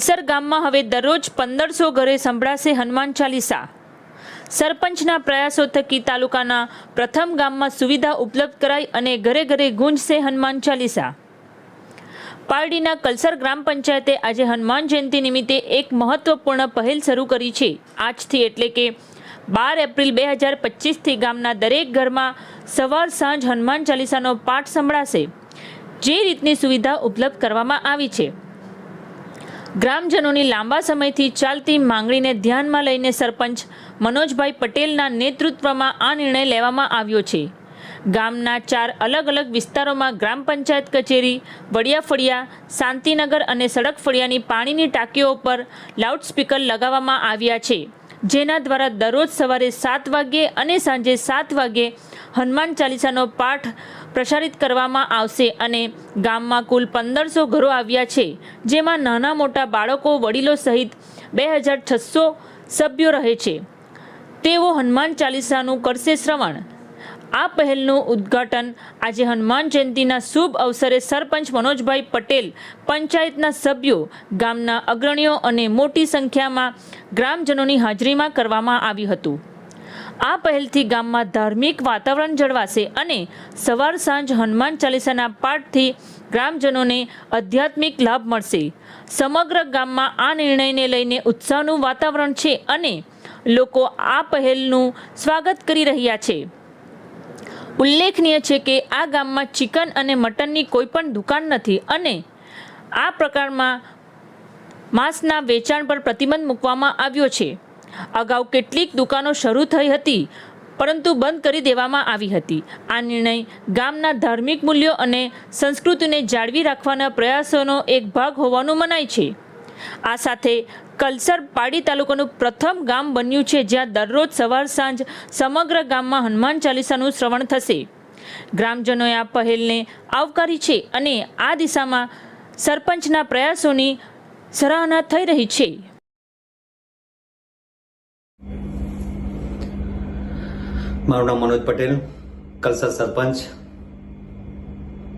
કલસર ગામમાં હવે દરરોજ પંદરસો ઘરે સંભળાશે હનુમાન ચાલીસા. સરપંચના પ્રયાસો થકી તાલુકાના પ્રથમ ગામમાં સુવિધા ઉપલબ્ધ કરાઈ અને ઘરે ઘરે ગુંજશે હનુમાન ચાલીસા. પારડીના કલસર ગ્રામ પંચાયતે આજે હનુમાન જયંતિ નિમિત્તે એક મહત્વપૂર્ણ પહેલ શરૂ કરી છે. આજથી એટલે કે બાર એપ્રિલ બે હજાર પચીસથી ગામના દરેક ઘરમાં સવાર સાંજ હનુમાન ચાલીસાનો પાઠ સંભળાશે. જે રીતની સુવિધા ઉપલબ્ધ કરવામાં આવી છે. ગ્રામજનોની લાંબા સમયથી ચાલતી માંગણીને ધ્યાનમાં લઈને સરપંચ મનોજભાઈ પટેલના નેતૃત્વમાં આ નિર્ણય લેવામાં આવ્યો છે. ગામના ચાર અલગ અલગ વિસ્તારોમાં ગ્રામ પંચાયત કચેરી વડિયા ફળિયા શાંતિનગર અને સડક ફળિયાની પાણીની ટાંકીઓ પર લાઉડસ્પીકર લગાવવામાં આવ્યા છે, જેના દ્વારા દરરોજ સવારે સાત વાગ્યે અને સાંજે સાત વાગ્યે હનુમાન ચાલીસાનો પાઠ પ્રસારિત કરવામાં આવશે અને ગામમાં કુલ પંદરસો ઘરો આવ્યા છે, જેમાં નાના મોટા બાળકો, વડીલો સહિત બે હજાર છસો સભ્યો રહે છે. તેઓ હનુમાન ચાલીસાનું કરશે શ્રવણ. આ પહેલનું ઉદ્ઘાટન આજે હનુમાન જયંતિના શુભ અવસરે સરપંચ મનોજભાઈ પટેલ, પંચાયતના સભ્યો, ગામના અગ્રણીઓ અને મોટી સંખ્યામાં ગ્રામજનોની હાજરીમાં કરવામાં આવ્યું હતું. આ પહેલથી ગામમાં ધાર્મિક વાતાવરણ જળવાશે અને સવાર સાંજ હનુમાન ચાલીસાના પાઠથી ગ્રામજનોને આધ્યાત્મિક લાભ મળશે. સમગ્ર ગામમાં આ નિર્ણયને લઈને ઉત્સાહનું વાતાવરણ છે અને લોકો આ પહેલનું સ્વાગત કરી રહ્યા છે. ઉલ્લેખનીય છે કે આ ગામમાં ચિકન અને મટનની કોઈ પણ દુકાન નથી અને આ પ્રકારમાં માંસના વેચાણ પર પ્રતિબંધ મૂકવામાં આવ્યો છે. અગાઉ કેટલીક દુકાનો શરૂ થઈ હતી, પરંતુ બંધ કરી દેવામાં આવી હતી. આ નિર્ણય ગામના ધાર્મિક મૂલ્યો અને સંસ્કૃતિને જાળવી રાખવાના પ્રયાસોનો એક ભાગ હોવાનું મનાય છે. આ સાથે કલસર પાડી તાલુકાનું પ્રથમ ગામ બન્યું છે, જ્યાં દરરોજ સવાર સાંજ સમગ્ર ગામમાં હનુમાન ચાલીસાનું શ્રવણ થશે. ગ્રામજનોએ આ પહેલને આવકારી છે અને આ દિશામાં સરપંચના પ્રયાસોની સરાહના થઈ રહી છે. મારું નામ મનોજ પટેલ, કલસર સરપંચ.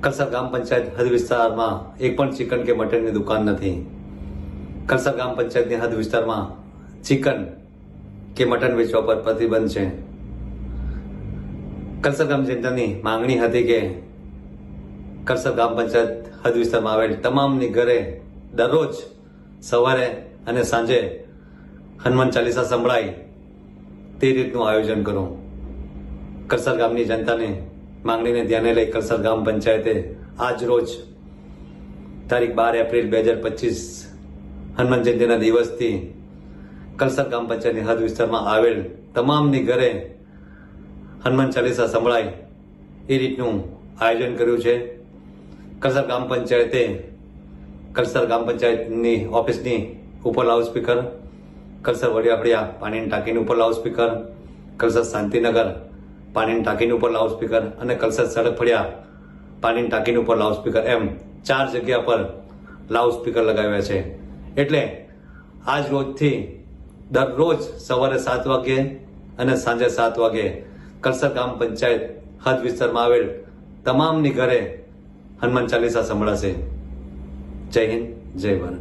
કલસર ગ્રામ પંચાયત હદ વિસ્તારમાં એક પણ ચિકન કે મટનની દુકાન નથી. કલસર ગ્રામ પંચાયતની હદ વિસ્તારમાં ચિકન કે મટન વેચવા પર પ્રતિબંધ છે. કલસર ગ્રામ જનતાની માંગણી હતી કે કલસર ગ્રામ પંચાયત હદ વિસ્તારમાં આવેલ તમામની ઘરે દરરોજ સવારે અને સાંજે હનુમાન ચાલીસા સંભળાય તે રીતનું આયોજન કરું. કરસર ગામની જનતાને માંગણીને ધ્યાને લઈ કરસર ગામ પંચાયતે આજ રોજ તારીખ બાર એપ્રિલ બે હજાર પચીસ હનુમાન જયંતિના દિવસથી કલસર ગામ પંચાયતની હદ વિસ્તારમાં આવેલ તમામની ઘરે હનુમાન ચાલીસા સંભળાય એ રીતનું આયોજન કર્યું છે. કલસર ગ્રામ પંચાયતે કલસર ગામ પંચાયતની ઓફિસની ઉપર લાઉડસ્પીકર, કલસર વડિયાફળિયા પાણીની ટાંકીની ઉપર લાઉડસ્પીકર, કલસર શાંતિનગર પાણીની ટાંકીની ઉપર લાઉડ સ્પીકર અને કલસદ સડક ફળિયા પાણીની ટાંકીની ઉપર લાઉડ સ્પીકર એમ ચાર જગ્યા પર લાઉડ સ્પીકર લગાવ્યા છે. એટલે આજ રોજથી દરરોજ સવારે સાત વાગે અને સાંજે સાત વાગે કલસર ગ્રામ પંચાયત હદ વિસ્તારમાં આવેલ તમામની ઘરે હનુમાન ચાલીસા સંભળાશે. જય હિન્દ, જય ભારત.